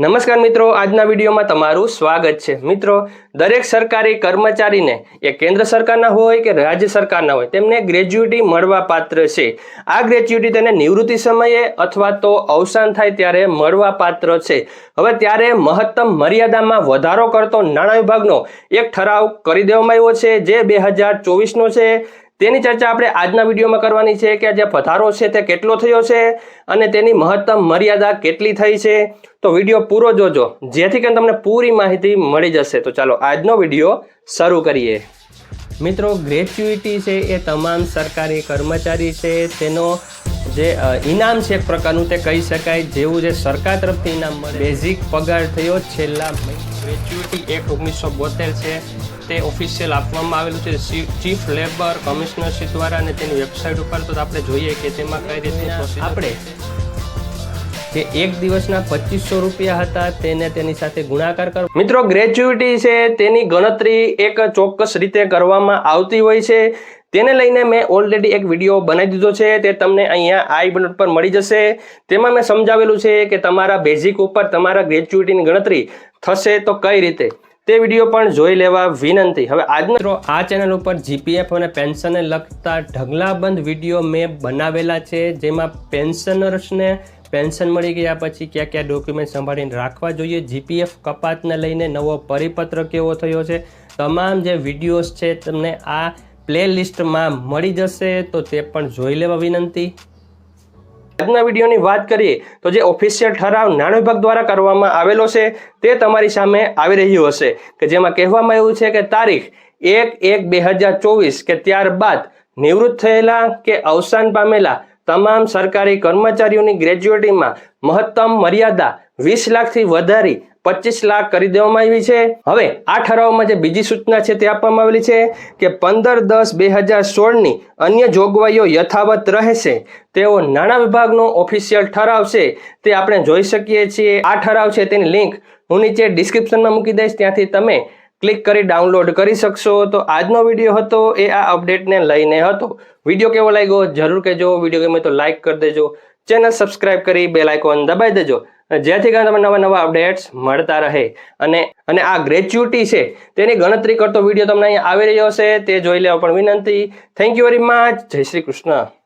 નમસ્કાર મિત્રો, આજના વિડીયોમાં તમારું સ્વાગત છે. મિત્રો, દરેક સરકારી કર્મચારીને, એ કેન્દ્ર સરકારના હોય કે રાજ્ય સરકારના હોય, તેમને ગ્રેજ્યુટી મળવા પાત્ર છે. આ ગ્રેજ્યુટી તેને નિવૃત્તિ સમયે અથવા તો અવસાન થાય ત્યારે મળવા પાત્ર છે. હવે ત્યારે મહત્તમ મર્યાદામાં વધારો કરતો નાણાં વિભાગનો એક ઠરાવ કરી દેવામાં આવ્યો છે, જે બે હજાર ચોવીસનો છે. તેની ચર્ચા આપણે આજના વિડીયોમાં કરવાની છે કે જે વધારો છે તે કેટલો થયો છે અને તેની મહત્તમ મર્યાદા કેટલી થઈ છે. તો વીડિયો પૂરો જોજો, જેથી કરીને તમને પૂરી માહિતી મળી જશે. તો ચાલો આજનો વીડિયો શરૂ કરીએ. મિત્રો ગ્રેચ્યુઇટી છે એ તમામ સરકારી કર્મચારી છે, તેનો જે ઇનામ છે એક પ્રકારનું તે કહી શકાય જેવું જે સરકાર તરફથી ઇનામ મળે. બેઝિક પગાર થયો છેલ્લા ગ્રેચ્યુટી એક્ટ ઓગણીસો બોતેર છે. તે ઓફિશિયલ આપવામાં આવેલું છે. ચીફ લેબર કમિશનરશીપ દ્વારા અને તેની વેબસાઇટ ઉપર તો આપણે જોઈએ કે તેમાં કઈ રીતે આપણે જે એક દિવસના પચીસો રૂપિયા હતા તેને તેની સાથે ગુણાકાર કરો. મિત્રો ગ્રેચ્યુટી છે તેની ગણતરી એક ચોક્કસ રીતે કરવામાં આવતી હોય છે. તેને લઈને મેં ઓલરેડી એક વીડિયો બનાવી દીધો છે, તે તમને અહીંયા આઈ બટન પર મળી જશે. તેમાં મેં સમજાવેલું છે કે તમારા બેઝિક ઉપર તમારા ગ્રેજ્યુએટીની ગણતરી થશે તો કઈ રીતે? તે વીડિયો પણ જોઈ લેવા વિનંતી. હવે આજનો મિત્રો, આ ચેનલ ઉપર જીપીએફ અને પેન્શનને લગતા ઢગલાબંધ વીડિયો મેં બનાવેલા છે, જેમાં પેન્શનર્સને પેન્શન મળી ગયા પછી કયા કયા ડોક્યુમેન્ટ સંભાળીને રાખવા જોઈએ જીપીએફ કપાતને લઈને નવો પરિપત્ર કેવો થયો છે, તમામ જે વિડીયોઝ છે, તમને આ પ્લે લિસ્ટમાં મળી જશે તો તે પણ જોઈ લેવા વિનંતી. આજના વિડીયોની વાત કરીએ તો જે ઓફિશિયલ ઠરાવ નાણાં વિભાગ દ્વારા કરવામાં આવેલો છે, તે તમારી સામે આવી રહ્યું હશે કે જેમાં કહેવામાં આવ્યું છે કે તારીખ એક એક બે હજાર ચોવીસ કે ત્યારબાદ નિવૃત્ત થયેલા કે અવસાન પામેલા તમામ સરકારી કર્મચારીઓની ગ્રેજ્યુએટીમાં મહત્તમ મર્યાદા વીસ લાખથી વધારી પચીસ લાખ કરી દેવામાં આવી છે. હવે આ ઠરાવમાં જે બીજી સૂચના છે તે આપવામાં આવેલી છે કે પંદર દસ બે હજાર સોળની અન્ય જોગવાઈઓ યથાવત રહેશે. તેઓ નાણાં વિભાગનો ઓફિશિયલ ઠરાવ છે તે આપણે જોઈ શકીએ છીએ. આ ઠરાવ છે તેની લિંક હું નીચે ડિસ્ક્રિપ્શનમાં મૂકી દઈશ. ત્યાંથી તમે ક્લિક કરી ડાઉનલોડ કરી શકશો. તો આજનો વીડિયો હતો એ આ અપડેટને લઈને હતો. વીડિયો કેવો લાગ્યો? જરૂર કહેજો. વીડિયો ગમે તો લાઇક કરી દેજો. ચેનલ સબસ્ક્રાઇબ કરી બેલ આઇકોન દબાઈ દેજો. જેથી કરીને તમને નવા નવા અપડેટ્સ મળતા રહે. અને અને આ ગ્રેચ્યુટી છે, તેની ગણતરી કરતો વીડિયો તમને અહીંયા આવી રહ્યો હશે. તે જોઈ લેવા પણ વિનંતી. થેન્ક યુ વેરી મચ જય શ્રી કૃષ્ણ.